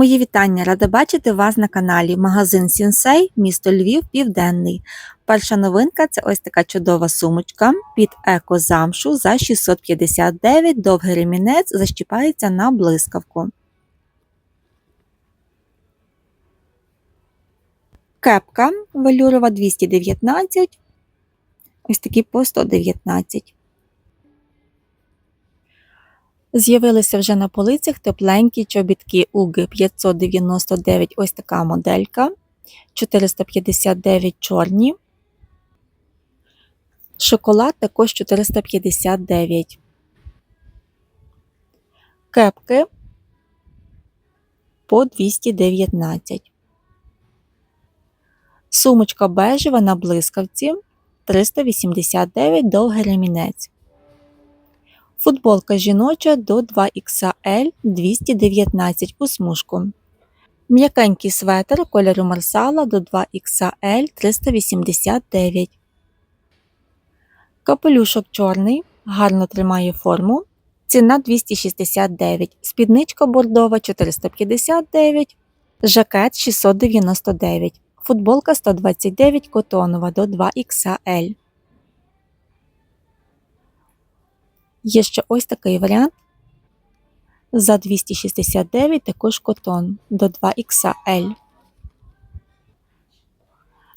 Мої вітання! Рада бачити вас на каналі Магазин Сінсей, місто Львів, Південний. Перша новинка це ось така чудова сумочка під еко-замшу за 659, довгий ремінець защіпається на блискавку. Кепка велюрова 219, ось такі по 119. З'явилися вже на полицях тепленькі чобітки UG 599, ось така моделька, 459 чорні. Шоколад також 459. Кепки по 219. Сумочка бежева на блискавці 389 довгий ремінець. Футболка жіноча до 2XL 219 у смужку. М'якенький светр кольору марсала до 2XL 389. Капелюшок чорний. Гарно тримає форму. Ціна 269. Спідничка бордова 459. Жакет 699. Футболка 129 котонова до 2XL. Є ще ось такий варіант. За 269 також котон до 2XL.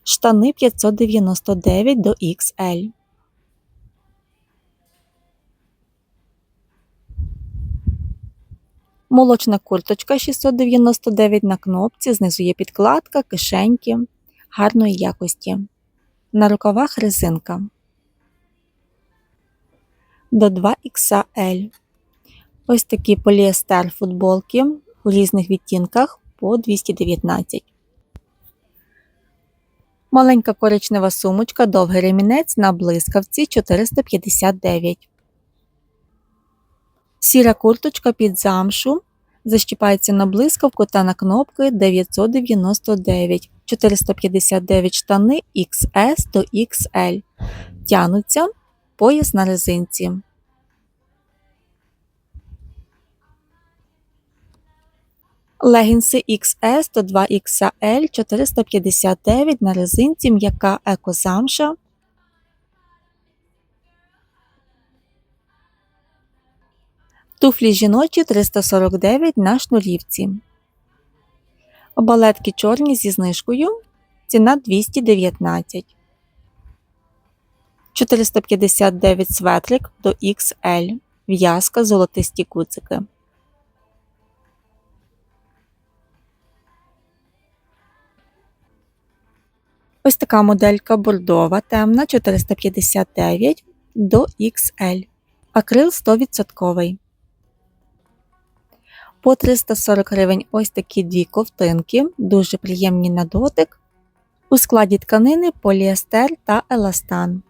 Штани 599 до XL. Молочна курточка 699 на кнопці, знизу є підкладка, кишеньки гарної якості. На рукавах резинка до 2XL. Ось такі поліестер футболки у різних відтінках по 219. Маленька коричнева сумочка, довгий ремінець на блискавці 459. Сіра курточка під замшу. Защіпається на блискавку та на кнопки 999. 459 штани XS до XL. Тянуться пояс на резинці. Легінси XS до 2XL 459 на резинці м'яка екозамша. Туфлі жіночі 349 на шнурівці. Балетки чорні зі знижкою. Ціна 219. 459 светрик до XL. В'язка золотисті куцики. Ось така моделька бордова, темна 459 до XL. Акрил 100%. По 340 гривень ось такі дві ковтинки, дуже приємні на дотик. У складі тканини поліестер та еластан.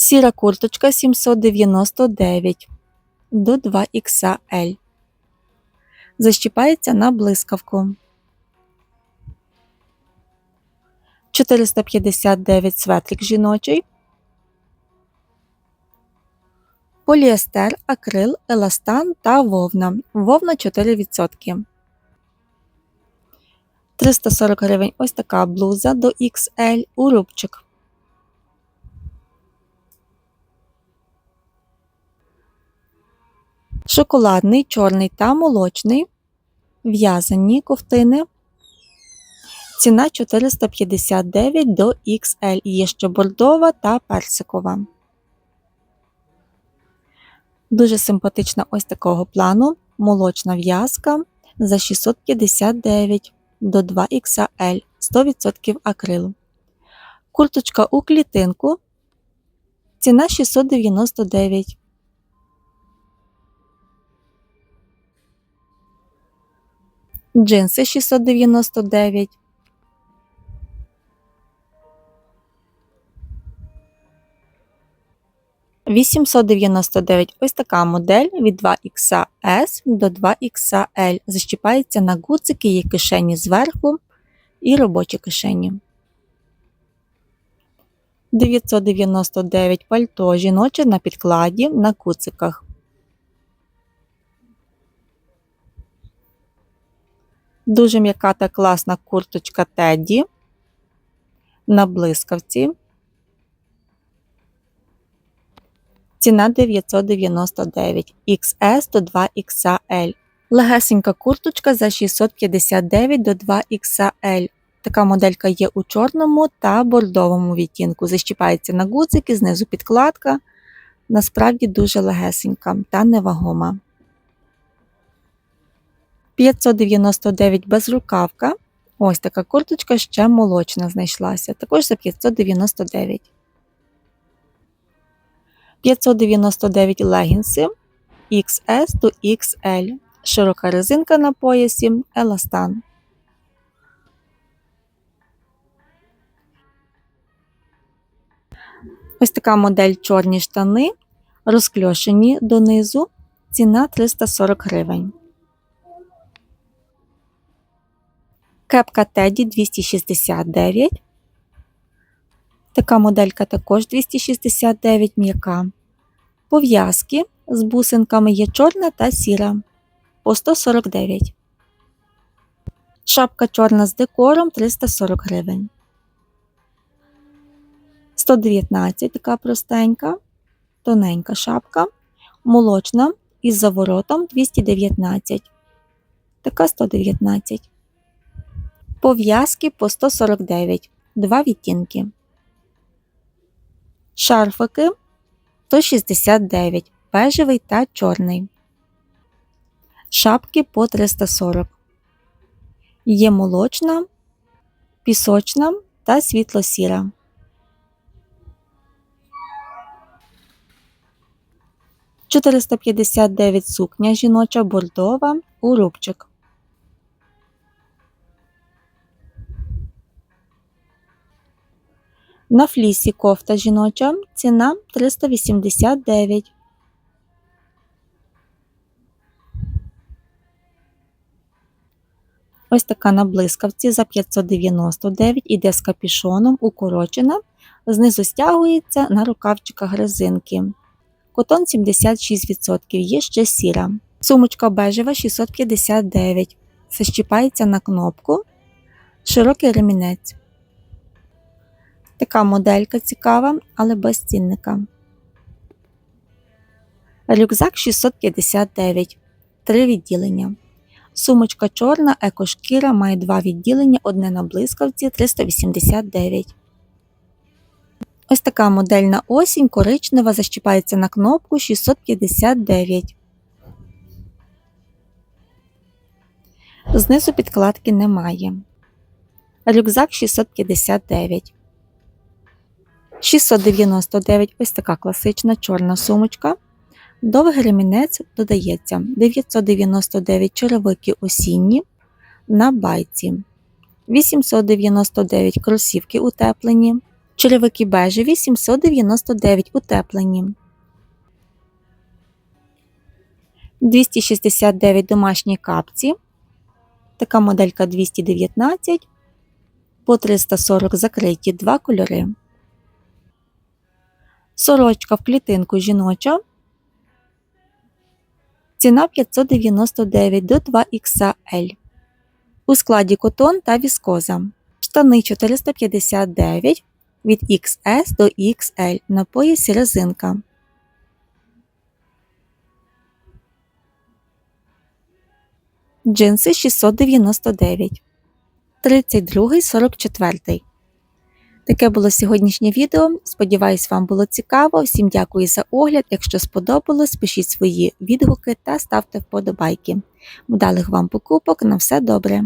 Сіра курточка 799 до 2XL. Защіпається на блискавку. 459 светрик жіночий. Поліестер, акрил, еластан та вовна. Вовна 4%. 340 гривень ось така блуза до XL у рубчик. Шоколадний, чорний та молочний. В'язані ковтини. Ціна 459 до XL. Є ще бордова та персикова. Дуже симпатична ось такого плану. Молочна в'язка за 659 до 2XL 100% акрилу. Курточка у клітинку. Ціна 699. Джинси 699. Вісімсот дев'яносто дев'ять. Ось така модель від 2XS до 2XL. Защіпається на гуцики, є кишені зверху і робочі кишені. 999 пальто жіноче на підкладі на куциках. Дуже м'яка та класна курточка Тедді на блискавці. Ціна 999 XS до 2XL. Легесенька курточка за 659 до 2XL. Така моделька є у чорному та бордовому відтінку. Защіпається на гудзики, знизу підкладка. Насправді дуже легесенька та невагома. 599 безрукавка. Ось така курточка ще молочна знайшлася. Також за 599. 599 легінси XS до XL. Широка резинка на поясі, еластан. Ось така модель чорні штани, розкльошені донизу. Ціна 340 гривень. Кепка Теді 269. Така моделька також 269 м'яка. Пов'язки з бусинками є чорна та сіра по 149. Шапка чорна з декором 340 гривень. 119 така простенька, тоненька шапка, молочна із заворотом 219. Така 119. Пов'язки по 149. Два відтінки. Шарфики 169. Бежевий та чорний. Шапки по 340. Є молочна, пісочна та світло-сіра. Чотириста п'ятдесят дев'ять сукня жіноча бордова у рубчик. На флісі кофта жіноча ціна 389. Ось така на блискавці за 599 іде з капішоном, укорочена, знизу стягується на рукавчиках резинки. Котон 76%, є ще сіра. Сумочка бежева 659. Защіпається на кнопку. Широкий ремінець. Така моделька цікава, але без цінника. Рюкзак 659. Три відділення. Сумочка чорна, екошкіра має два відділення, одне на блискавці 389. Ось така модельна осінь коричнева защіпається на кнопку 659. Знизу підкладки немає. Рюкзак 659. 699 ось така класична чорна сумочка. Довгий ремінець додається. 999 черевики осінні на байці, 899 кросівки утеплені, черевики бежеві 799 утеплені, 269 домашні капці, така моделька 219, по 340 закриті два кольори. Сорочка в клітинку жіноча. Ціна 599 до 2XL. У складі котон та віскоза. Штани 459 від XS до XL на поясі резинка. Джинси 699. 32 44. Таке було сьогоднішнє відео. Сподіваюсь, вам було цікаво. Всім дякую за огляд. Якщо сподобалось, пишіть свої відгуки та ставте вподобайки. Удалих вам покупок на все добре!